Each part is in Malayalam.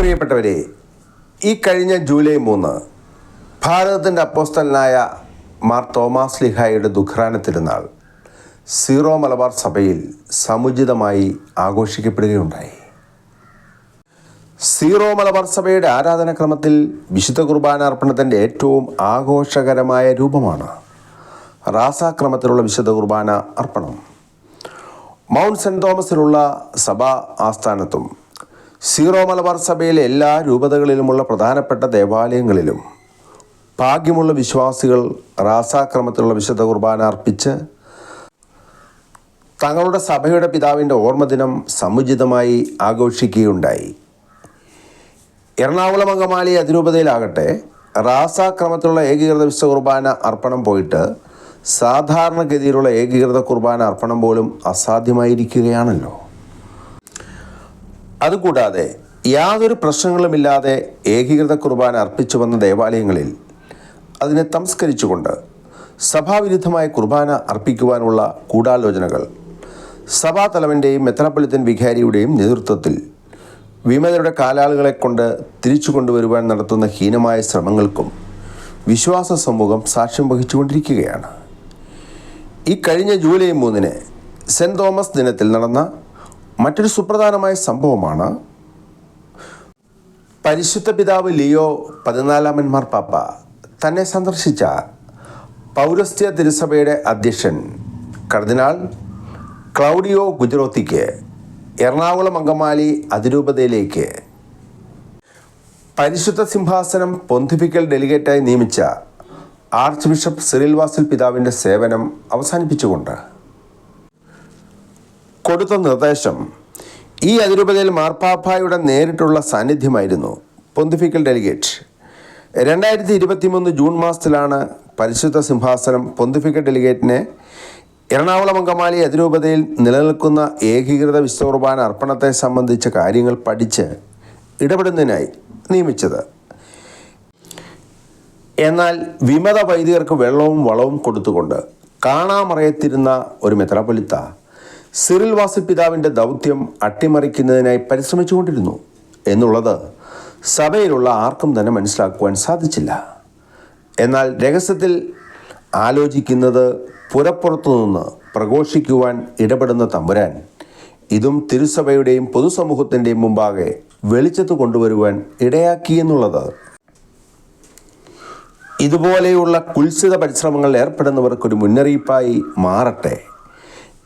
പ്രിയപ്പെട്ടവരെ ഈ കഴിഞ്ഞ ജൂലൈ മൂന്ന് ഭാരതത്തിന്റെ അപ്പോസ്തലനായ മാർ തോമാസ് ലിഹായുടെ ദുഃഖ്രാന തിരുനാൾ സീറോ മലബാർ സഭയിൽ സമുചിതമായി ആഘോഷിക്കപ്പെടുകയുണ്ടായി. സീറോ മലബാർ സഭയുടെ ആരാധനാക്രമത്തിൽ വിശുദ്ധ കുർബാന അർപ്പണത്തിന്റെ ഏറ്റവും ആഘോഷകരമായ രൂപമാണ് റാസാക്രമത്തിലുള്ള വിശുദ്ധ കുർബാന അർപ്പണം. മൗണ്ട് സെന്റ് തോമസിലുള്ള സഭാ ആസ്ഥാനത്തും സീറോ മലബാർ സഭയിലെ എല്ലാ രൂപതകളിലുമുള്ള പ്രധാനപ്പെട്ട ദേവാലയങ്ങളിലും ഭാഗ്യമുള്ള വിശ്വാസികൾ റാസാക്രമത്തിലുള്ള വിശുദ്ധ കുർബാന അർപ്പിച്ച് തങ്ങളുടെ സഭയുടെ പിതാവിന്റെ ഓർമ്മദിനം സമുചിതമായി ആഘോഷിക്കുകയുണ്ടായി. എറണാകുളം അങ്കമാലി അതിരൂപതയിലാകട്ടെ റാസാക്രമത്തിലുള്ള ഏകീകൃത വിശുദ്ധ കുർബാന അർപ്പണം പോയിട്ട് സാധാരണഗതിയിലുള്ള ഏകീകൃത കുർബാന അർപ്പണം പോലും അസാധ്യമായിരിക്കുകയാണല്ലോ. അതുകൂടാതെ യാതൊരു പ്രശ്നങ്ങളുമില്ലാതെ ഏകീകൃത കുർബാന അർപ്പിച്ചു വന്ന ദേവാലയങ്ങളിൽ അതിനെ തംസ്കരിച്ചുകൊണ്ട് സഭാവിരുദ്ധമായ കുർബാന അർപ്പിക്കുവാനുള്ള ഗൂഢാലോചനകൾ സഭാതലവന്റെയും മെത്രാപ്പൊലിത്തൻ വികാരിയുടെയും നേതൃത്വത്തിൽ വിമതരുടെ കാലാളുകളെ കൊണ്ട് തിരിച്ചു കൊണ്ടുവരുവാൻ നടത്തുന്ന ഹീനമായ ശ്രമങ്ങൾക്കും വിശ്വാസ സമൂഹം സാക്ഷ്യം വഹിച്ചുകൊണ്ടിരിക്കുകയാണ്. ഈ കഴിഞ്ഞ ജൂലൈ മൂന്നിന് സെന്റ് തോമസ് ദിനത്തിൽ നടന്ന മറ്റൊരു സുപ്രധാനമായ സംഭവമാണ്. പരിശുദ്ധ പിതാവ് ലിയോ പതിനാലാമൻ പാപ്പ തന്നെ സന്ദർശിച്ച പൗരസ്ത്യ തിരുസഭയുടെ അധ്യക്ഷൻ കർദിനാൾ ക്ലൗഡിയോ ഗുജറോത്തിക്ക് എറണാകുളം അങ്കമാലി അതിരൂപതയിലേക്ക് പരിശുദ്ധ സിംഹാസനം പൊന്തിപ്പിക്കൽ ഡെലിഗേറ്റായി നിയമിച്ച ആർച്ച് ബിഷപ്പ് സിറിൽ വാസിൽ പിതാവിന്റെ സേവനം അവസാനിപ്പിച്ചുകൊണ്ട് കൊടുത്ത നിർദ്ദേശം. ഈ അതിരൂപതയിൽ മാർപ്പാപ്പായുടെ നേരിട്ടുള്ള സാന്നിധ്യമായിരുന്നു പൊന്തിഫിക്കൽ ഡെലിഗേറ്റ്. രണ്ടായിരത്തി ഇരുപത്തി മൂന്ന് ജൂൺ മാസത്തിലാണ് പരിശുദ്ധ സിംഹാസനം പൊന്തിഫിക്കൽ ഡെലിഗേറ്റിനെ എറണാകുളം അങ്കമാലി അതിരൂപതയിൽ നിലനിൽക്കുന്ന ഏകീകൃത വിശുദ്ധ കുർബാന അർപ്പണത്തെ സംബന്ധിച്ച കാര്യങ്ങൾ പഠിച്ച് ഇടപെടുന്നതിനായി നിയമിച്ചത്. എന്നാൽ വിമത വൈദികർക്ക് വെള്ളവും വളവും കൊടുത്തുകൊണ്ട് കാണാമറയത്തിരുന്ന ഒരു മെത്രാപ്പൊലിത്ത സിറിൽ വാസി പിതാവിന്റെ ദൗത്യം അട്ടിമറിക്കുന്നതിനായി പരിശ്രമിച്ചുകൊണ്ടിരുന്നു എന്നുള്ളത് സഭയിലുള്ള ആർക്കും തന്നെ മനസ്സിലാക്കുവാൻ സാധിച്ചില്ല. എന്നാൽ രഹസ്യത്തിൽ ആലോചിക്കുന്നത് പുരപ്പുറത്തു നിന്ന് പ്രഘോഷിക്കുവാൻ ഇടപെടുന്ന തമ്പുരാൻ ഇതും തിരുസഭയുടെയും പൊതുസമൂഹത്തിന്റെയും മുമ്പാകെ വെളിച്ചത്ത് കൊണ്ടുവരുവാൻ ഇടയാക്കി എന്നുള്ളത്. ഇതുപോലെയുള്ള കുൽസിത പരിശ്രമങ്ങളിൽ ഏർപ്പെടുന്നവർക്കൊരു മുന്നറിയിപ്പായി മാറട്ടെ.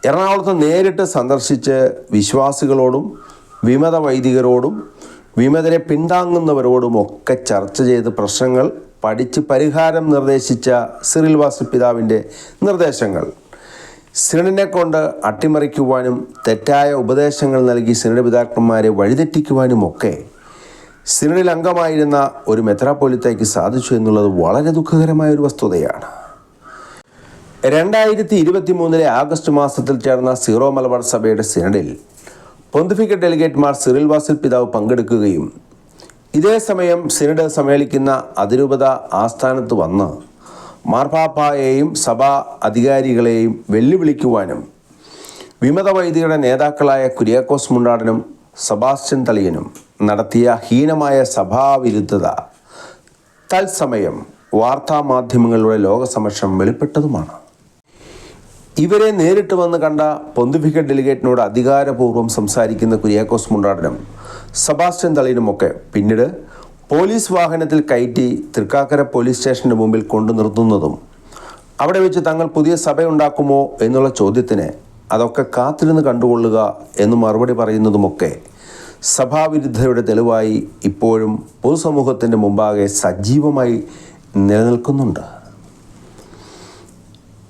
എറണാകുളത്ത് നേരിട്ട് സന്ദർശിച്ച് വിശ്വാസികളോടും വിമത വൈദികരോടും വിമതരെ പിന്താങ്ങുന്നവരോടും ഒക്കെ ചർച്ച ചെയ്ത് പ്രശ്നങ്ങൾ പഠിച്ച് പരിഹാരം നിർദ്ദേശിച്ച സിറിൽ വാസു പിതാവിന്റെ നിർദ്ദേശങ്ങൾ. സിനഡിനെ കൊണ്ട് അട്ടിമറിക്കുവാനും തെറ്റായ ഉപദേശങ്ങൾ നൽകി സിനഡ് പിതാക്കന്മാരെ വഴിതെറ്റിക്കുവാനുമൊക്കെ സിനഡിൽ അംഗമായിരുന്ന ഒരു മെത്രാപ്പൊലിത്തയ്ക്ക് സാധിച്ചു എന്നുള്ളത് വളരെ ദുഃഖകരമായ ഒരു വസ്തുതയാണ്. രണ്ടായിരത്തി ഇരുപത്തി മൂന്നിലെ ആഗസ്റ്റ് മാസത്തിൽ ചേർന്ന സീറോ മലബാർ സഭയുടെ സിനഡിൽ പൊന്തിഫിക്ക ഡെലിഗേറ്റ്മാർ സിറിൽ വാസിൽ പിതാവ് പങ്കെടുക്കുകയും ഇതേ സമയം സിനഡ് സമ്മേളിക്കുന്ന അതിരൂപത ആസ്ഥാനത്ത് വന്ന് മാർപ്പാപ്പായെയും സഭാ അധികാരികളെയും വെല്ലുവിളിക്കുവാനും വിമത വൈദികരുടെ നേതാക്കളായ കുര്യാക്കോസ് മുണ്ടാടനും സബാസ്റ്റ്യൻ തളിയനും നടത്തിയ ഹീനമായ സഭാവിരുദ്ധത തത്സമയം വാർത്താമാധ്യമങ്ങളുടെ ലോകസമക്ഷം വെളിപ്പെട്ടതുമാണ്. ഇവരെ നേരിട്ട് വന്ന് കണ്ട പൊന്തിഫിക്കൽ ഡെലിഗേറ്റിനോട് അധികാരപൂർവം സംസാരിക്കുന്ന കുര്യാക്കോസ് മുണ്ടാടനും സബാസ്റ്റ്യൻ തളിനുമൊക്കെ പിന്നീട് പോലീസ് വാഹനത്തിൽ കയറ്റി തൃക്കാക്കര പോലീസ് സ്റ്റേഷന് മുമ്പിൽ കൊണ്ടു നിർത്തുന്നതും അവിടെ വെച്ച് തങ്ങൾ പുതിയ സഭയുണ്ടാക്കുമോ എന്നുള്ള ചോദ്യത്തിന് അതൊക്കെ കാത്തിരുന്ന് കണ്ടുകൊള്ളുക എന്ന് മറുപടി പറയുന്നതുമൊക്കെ സഭാവിരുദ്ധയുടെ തെളിവായി ഇപ്പോഴും പൊതുസമൂഹത്തിന്റെ മുമ്പാകെ സജീവമായി നിലനിൽക്കുന്നുണ്ട്.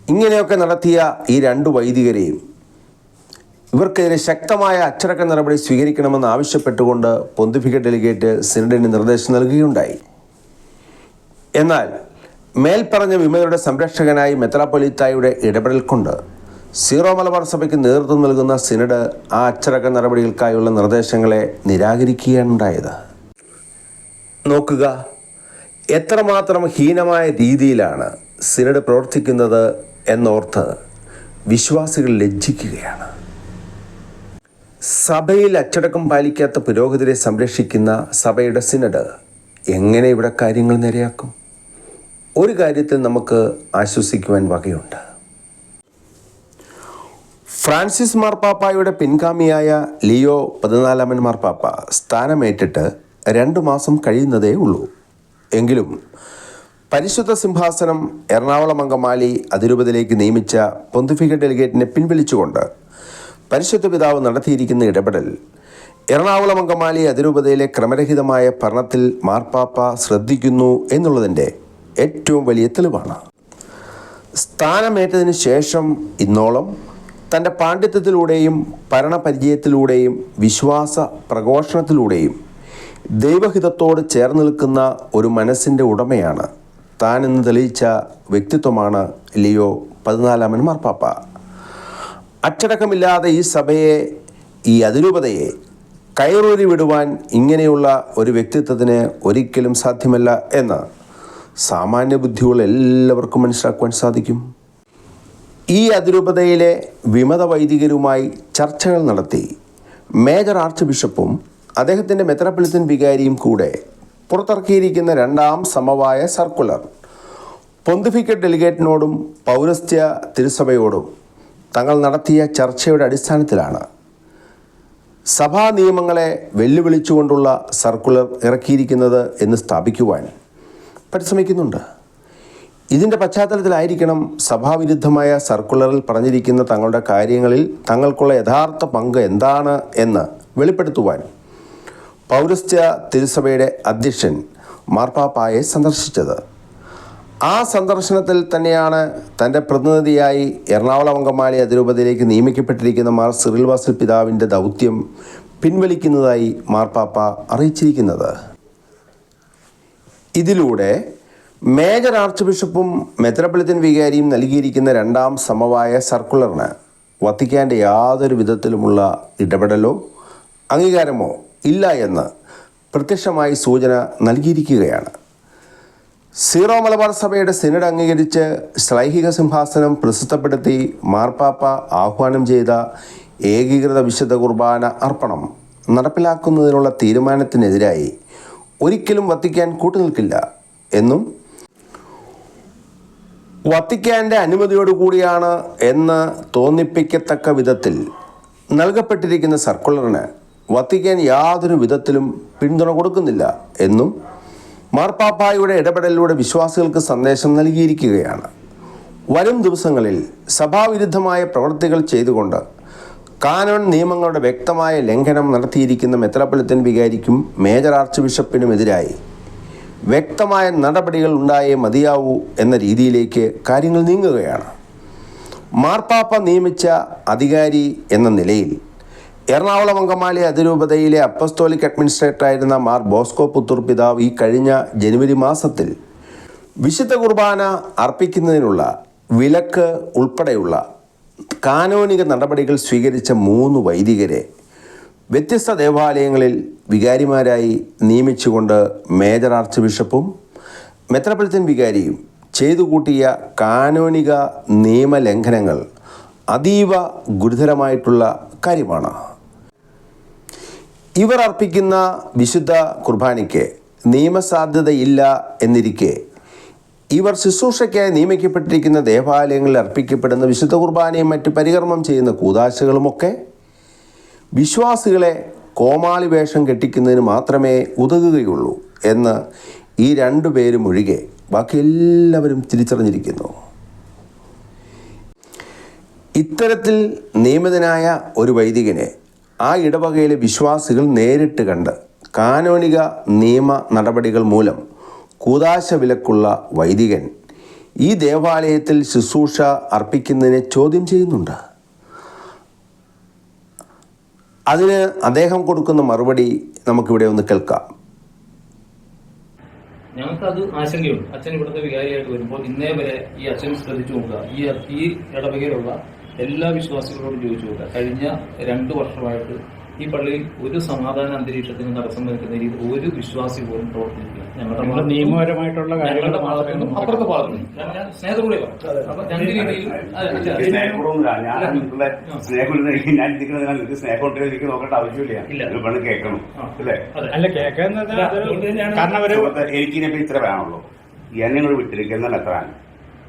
ഇങ്ങനെയൊക്കെ നടത്തിയ ഈ രണ്ട് വൈദികരെയും ഇവർക്കെതിരെ ശക്തമായ അച്ചടക്ക നടപടി സ്വീകരിക്കണമെന്ന് ആവശ്യപ്പെട്ടുകൊണ്ട് പൊന്തിഫിക്ക ഡെലിഗേറ്റ് സിനഡിന് നിർദ്ദേശം നൽകുകയുണ്ടായി. എന്നാൽ മേൽപ്പറഞ്ഞ വിമതരുടെ സംരക്ഷകനായി മെത്രാപ്പൊലിത്തായുടെ ഇടപെടൽ കൊണ്ട് സീറോ മലബാർ സഭയ്ക്ക് നേതൃത്വം നൽകുന്ന സിനഡ് ആ അച്ചടക്ക നടപടികൾക്കായുള്ള നിർദ്ദേശങ്ങളെ നിരാകരിക്കുകയാണുണ്ടായത് നോക്കുക എത്രമാത്രം ഹീനമായ രീതിയിലാണ് സിനഡ് പ്രവർത്തിക്കുന്നത് എന്നോർത്ത് വിശ്വാസികൾ ലജ്ജിക്കുകയാണ്. സഭയിൽ അച്ചടക്കം പാലിക്കാത്ത പുരോഹിതരെ സംരക്ഷിക്കുന്ന സഭയുടെ സിനഡ് എങ്ങനെ ഇവിടെ കാര്യങ്ങൾ നിരയാക്കും? ഒരു കാര്യത്തിൽ നമുക്ക് ആശ്വസിക്കുവാൻ വകയുണ്ട്. ഫ്രാൻസിസ് മാർപ്പാപ്പായുടെ പിൻഗാമിയായ ലിയോ പതിനാലാമൻ മാർപ്പാപ്പ സ്ഥാനമേറ്റിട്ട് രണ്ട് മാസം കഴിയുന്നതേ ഉള്ളൂ. എങ്കിലും പരിശുദ്ധ സിംഹാസനം എറണാകുളം അങ്കമാലി അതിരൂപതയിലേക്ക് നിയമിച്ച പൊന്തിഫിക്കൽ ഡെലിഗേറ്റിനെ പിൻവലിച്ചുകൊണ്ട് പരിശുദ്ധ പിതാവ് നടത്തിയിരിക്കുന്ന ഇടപെടൽ. എറണാകുളം അങ്കമാലി അതിരൂപതയിലെ ക്രമരഹിതമായ ഭരണത്തിൽ മാർപ്പാപ്പ ശ്രദ്ധിക്കുന്നു എന്നുള്ളതിന്റെ ഏറ്റവും വലിയ തെളിവാണ്. സ്ഥാനമേറ്റതിന് ശേഷം ഇന്നോളം തന്റെ പാണ്ഡിത്യത്തിലൂടെയും ഭരണപരിചയത്തിലൂടെയും വിശ്വാസ പ്രഘോഷണത്തിലൂടെയും ദൈവഹിതത്തോട് ചേർന്ന് നിൽക്കുന്ന ഒരു മനസ്സിന്റെ ഉടമയാണ് താൻ എന്ന് തെളിയിച്ച വ്യക്തിത്വമാണ് ലിയോ പതിനാലാമൻ മാർപ്പാപ്പ. അച്ചടക്കമില്ലാതെ ഈ സഭയെ ഈ അതിരൂപതയെ കയറൂരി വിടുവാൻ ഇങ്ങനെയുള്ള ഒരു വ്യക്തിത്വത്തിന് ഒരിക്കലും സാധ്യമല്ല എന്ന് സാമാന്യ ബുദ്ധിയുള്ള എല്ലാവർക്കും മനസ്സിലാക്കുവാൻ സാധിക്കും. ഈ അതിരൂപതയിലെ വിമത വൈദികരുമായി ചർച്ചകൾ നടത്തി മേജർ ആർച്ച് ബിഷപ്പും അദ്ദേഹത്തിന്റെ മെത്രാപ്പൊലിത്തൻ വികാരിയും കൂടെ പുറത്തിറക്കിയിരിക്കുന്ന രണ്ടാം സമവായ സർക്കുലർ. പൊന്തിഫിക്കറ്റ് ഡെലിഗേറ്റിനോടും പൗരസ്ത്യ തിരുസഭയോടും തങ്ങൾ നടത്തിയ ചർച്ചയുടെ അടിസ്ഥാനത്തിലാണ്. സഭാ നിയമങ്ങളെ വെല്ലുവിളിച്ചുകൊണ്ടുള്ള സർക്കുലർ ഇറക്കിയിരിക്കുന്നത് എന്ന് സ്ഥാപിക്കുവാൻ പരിശ്രമിക്കുന്നുണ്ട്. ഇതിന്റെ പശ്ചാത്തലത്തിലായിരിക്കണം സഭാവിരുദ്ധമായ സർക്കുലറിൽ പറഞ്ഞിരിക്കുന്ന തങ്ങളുടെ കാര്യങ്ങളിൽ തങ്ങൾക്കുള്ള യഥാർത്ഥ പങ്ക് എന്താണ് എന്ന് വെളിപ്പെടുത്തുവാൻ പൗരസ്ത്യ തിരുസഭയുടെ അധ്യക്ഷൻ മാർപ്പാപ്പായെ സന്ദർശിച്ചത്. ആ സന്ദർശനത്തിൽ തന്നെയാണ് തന്റെ പ്രതിനിധിയായി എറണാകുളം അങ്കമാലി അതിരൂപതയിലേക്ക് നിയമിക്കപ്പെട്ടിരിക്കുന്ന മാർ സിറിൽവാസൽ പിതാവിന്റെ ദൗത്യം പിൻവലിക്കുന്നതായി മാർപ്പാപ്പ അറിയിച്ചിരിക്കുന്നത്. ഇതിലൂടെ മേജർ ആർച്ച് ബിഷപ്പും മെത്രാപ്പൊലിത്തൻ വികാരിയും നൽകിയിരിക്കുന്ന രണ്ടാം സമവായ സർക്കുലറിന് വത്തിക്കാന്റെ യാതൊരു വിധത്തിലുമുള്ള ഇടപെടലോ അംഗീകാരമോ ഇല്ല എന്ന് പ്രത്യക്ഷമായി സൂചന നൽകിയിരിക്കുകയാണ്. സീറോ മലബാർ സഭയുടെ സിനഡ് അംഗീകരിച്ച് ശ്ലൈഹിക സിംഹാസനം പ്രസിദ്ധപ്പെടുത്തി മാർപ്പാപ്പ ആഹ്വാനം ചെയ്ത ഏകീകൃത വിശുദ്ധ കുർബാന അർപ്പണം നടപ്പിലാക്കുന്നതിനുള്ള തീരുമാനത്തിനെതിരായി ഒരിക്കലും വത്തിക്കാൻ കൂട്ടുനിൽക്കില്ല എന്നും വത്തിക്കാന്റെ അനുമതിയോടുകൂടിയാണ് എന്ന് തോന്നിപ്പിക്കത്തക്ക വിധത്തിൽ നൽകപ്പെട്ടിരിക്കുന്ന സർക്കുലറിന് വത്തിക്കാൻ യാതൊരു വിധത്തിലും പിന്തുണ കൊടുക്കുന്നില്ല എന്നും മാർപ്പാപ്പായുടെ ഇടപെടലിലൂടെ വിശ്വാസികൾക്ക് സന്ദേശം നൽകിയിരിക്കുകയാണ്. വരും ദിവസങ്ങളിൽ സഭാവിരുദ്ധമായ പ്രവൃത്തികൾ ചെയ്തുകൊണ്ട് കാനോൺ നിയമങ്ങളുടെ വ്യക്തമായ ലംഘനം നടത്തിയിരിക്കുന്ന മെത്രാപ്പൊലിത്തൻ വികാരിക്കും മേജർ ആർച്ച് ബിഷപ്പിനുമെതിരായി വ്യക്തമായ നടപടികൾ ഉണ്ടായേ മതിയാവൂ എന്ന രീതിയിലേക്ക് കാര്യങ്ങൾ നീങ്ങുകയാണ്. മാർപ്പാപ്പ നിയമിച്ച അധികാരി എന്ന നിലയിൽ എറണാകുളം അങ്കമാലി അതിരൂപതയിലെ അപ്പസ്തോലിക് അഡ്മിനിസ്ട്രേറ്ററായിരുന്ന മാർ ബോസ്കോ പുത്തൂർ പിതാവ് ഈ കഴിഞ്ഞ ജനുവരി മാസത്തിൽ വിശുദ്ധ കുർബാന അർപ്പിക്കുന്നതിനുള്ള വിലക്ക് ഉൾപ്പെടെയുള്ള കാനോനിക നടപടികൾ സ്വീകരിച്ച മൂന്ന് വൈദികരെ വ്യത്യസ്ത ദേവാലയങ്ങളിൽ വികാരിമാരായി നിയമിച്ചുകൊണ്ട് മേജർ ആർച്ച് ബിഷപ്പും മെത്രപ്പൊലിത്തൻ വികാരിയും ചെയ്തു കൂട്ടിയ കാനോനിക നിയമലംഘനങ്ങൾ അതീവ ഗുരുതരമായിട്ടുള്ള കാര്യമാണ്. ഇവർ അർപ്പിക്കുന്ന വിശുദ്ധ കുർബാനയ്ക്ക് നിയമസാധ്യതയില്ല എന്നിരിക്കെ ഇവർ ശുശ്രൂഷയ്ക്കായി നിയമിക്കപ്പെട്ടിരിക്കുന്ന ദേവാലയങ്ങളിൽ അർപ്പിക്കപ്പെടുന്ന വിശുദ്ധ കുർബാനയും മറ്റ് പരികർമ്മം ചെയ്യുന്ന കൂതാശകളുമൊക്കെ വിശ്വാസികളെ കോമാളി വേഷം കെട്ടിക്കുന്നതിന് മാത്രമേ ഉതകുകയുള്ളൂ എന്ന് ഈ രണ്ടു പേരും ഒഴികെ ബാക്കി എല്ലാവരും തിരിച്ചറിഞ്ഞിരിക്കുന്നു. ഇത്തരത്തിൽ നിയമിതനായ ഒരു വൈദികനെ ആ ഇടവകയിലെ വിശ്വാസികൾ നേരിട്ട് കണ്ട് കാനോനിക നിയമ നടപടികൾ മൂലം കൂതാശ വിലക്കുള്ള വൈദികൻ ഈ ദേവാലയത്തിൽ ശുശ്രൂഷ അർപ്പിക്കുന്നതിനെ ചോദ്യം ചെയ്യുന്നുണ്ട്. അതിന് അദ്ദേഹം കൊടുക്കുന്ന മറുപടി നമുക്കിവിടെ ഒന്ന് കേൾക്കാം. ഞങ്ങൾക്കത് ആശങ്കയുണ്ട്. അച്ഛൻ ഇവിടുത്തെ വികാരിയായിട്ട് വരുമ്പോൾ ഇന്നേ വരെ ഈ അച്ഛൻ ശ്രദ്ധിച്ചു നോക്കുക. ഈ ഈ ഇടവകയിലുള്ള എല്ലാ വിശ്വാസികളോടും ചോദിച്ചു നോക്കുക. കഴിഞ്ഞ രണ്ട് വർഷമായിട്ട് ഈ പള്ളിയിൽ ഒരു സമാധാന അന്തരീക്ഷത്തിന് തടസ്സം നിൽക്കുന്ന രീതിയിൽ ഒരു വിശ്വാസി പോലും പ്രവർത്തിക്കില്ല ഞങ്ങളുടെ നിയമപരമായിട്ടുള്ള കാര്യങ്ങൾ ഞങ്ങളുടെ ഭാഗത്തു നിന്നും അപ്പുറത്തെ ഭാഗത്തു ഞാൻ സ്നേഹത്തോടെ പറയാം. അപ്പൊ രണ്ട് രീതിയിൽ സ്നേഹം നോക്കേണ്ട ആവശ്യമില്ല. കേൾക്കണം. അല്ലേ? കേൾക്കുന്നത് കാരണം എനിക്ക് ഇത്ര വേണമല്ലോ എന്നെ കൂടെ വിട്ടിരിക്കുന്ന എത്ര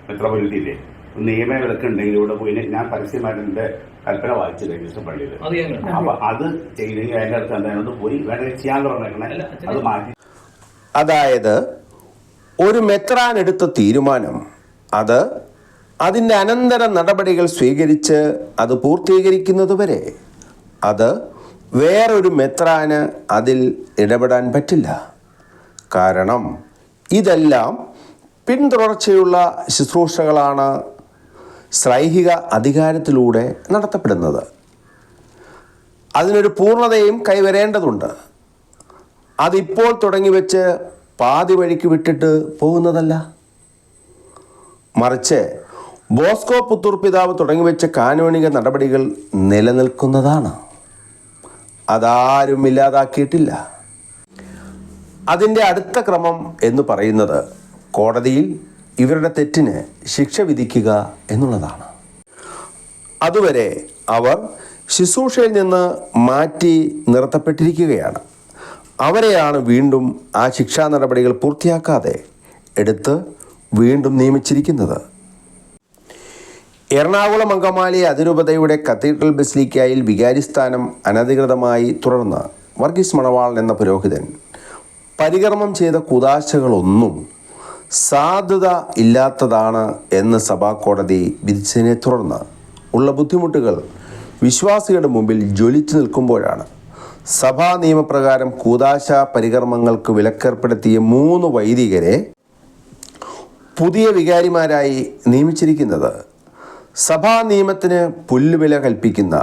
എത്ര പൊരുത്തില്ലേ നിയമ ഉണ്ടെങ്കിൽ ഇവിടെ പോയി ഞാൻ പരസ്യമായിട്ട് എന്റെ കൽപ്പന വായിച്ചു കഴിഞ്ഞ പള്ളിയിൽ. അപ്പൊ അത് ചെയ്തെങ്കിൽ അതിന്റെ അടുത്ത് എന്തായാലും പോയി വേണ്ട ചെയ്യാന്ന് പറഞ്ഞേക്കണേ അല്ല, അത് മാറ്റി അതായത് ഒരു മെത്രാൻ എടുത്ത തീരുമാനം. അത് അതിന്റെ അനന്തര നടപടികൾ സ്വീകരിച്ച് അത് പൂർത്തീകരിക്കുന്നതുവരെ അത് വേറൊരു മെത്രാന് അതിൽ ഇടപെടാൻ പറ്റില്ല. കാരണം ഇതെല്ലാം പിന്തുടർച്ചയുള്ള ശുശ്രൂഷകളാണ് ശ്രൈഹിക അധികാരത്തിലൂടെ നടത്തപ്പെടുന്നത്. അതിനൊരു പൂർണതയും കൈവരേണ്ടതുണ്ട്. അതിപ്പോൾ തുടങ്ങി വെച്ച് പാതി വഴിക്ക് വിട്ടിട്ട് പോകുന്നതല്ല. മറിച്ച് ബോസ്കോ പുത്തൂർ പിതാവ് തുടങ്ങി വെച്ച കാനോണിക നടപടികൾ നിലനിൽക്കുന്നതാണ്. അതാരും ഇല്ലാതാക്കിയിട്ടില്ല. അതിന്റെ അടുത്ത ക്രമം എന്ന് പറയുന്നത് കോടതിയിൽ ഇവരുടെ തെറ്റിന് ശിക്ഷ വിധിക്കുക എന്നുള്ളതാണ്. അതുവരെ അവർ ശുശ്രൂഷയിൽ നിന്ന് മാറ്റി നിർത്തപ്പെട്ടിരിക്കുകയാണ്. അവരെയാണ് വീണ്ടും ആ ശിക്ഷാ നടപടികൾ പൂർത്തിയാക്കാതെ എടുത്ത് വീണ്ടും നിയമിച്ചിരിക്കുന്നത്. എറണാകുളം അങ്കമാലി അതിരൂപതയുടെ കത്തീഡ്രൽ ബസിലിക്കായിൽ വികാരിസ്ഥാനം അനധികൃതമായി തുടർന്ന് വർഗീസ് മണവാളൻ എന്ന പുരോഹിതൻ പരികർമ്മം ചെയ്ത കുതാശകളൊന്നും സാധുത ഇല്ലാത്തതാണ് എന്ന് സഭാ കോടതി വിധിച്ചതിനെ തുടർന്ന് ഉള്ള ബുദ്ധിമുട്ടുകൾ വിശ്വാസികളുടെ മുമ്പിൽ ജ്വലിച്ചു നിൽക്കുമ്പോഴാണ്. സഭാ നിയമപ്രകാരം കൂതാശ പരികർമ്മങ്ങൾക്ക് വിലക്കേർപ്പെടുത്തിയ മൂന്ന് വൈദികരെ പുതിയ വികാരിമാരായി നിയമിച്ചിരിക്കുന്നത്. സഭാ നിയമത്തിന് പുല്ലുവില കൽപ്പിക്കുന്ന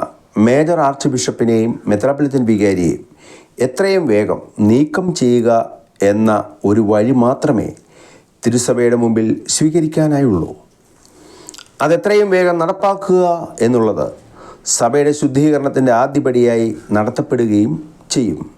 മേജർ ആർച്ച് ബിഷപ്പിനെയും മെത്രാപ്പൊലിത്തൻ വികാരിയെയും എത്രയും വേഗം നീക്കം ചെയ്യുക എന്ന ഒരു വഴി മാത്രമേ തിരുസഭയുടെ മുമ്പിൽ സ്വീകരിക്കാനായുള്ളൂ. അതെത്രയും വേഗം നടപ്പാക്കുക എന്നുള്ളത് സഭയുടെ ശുദ്ധീകരണത്തിന്റെ ആദ്യപടിയായി നടത്തപ്പെടുകയും ചെയ്യും.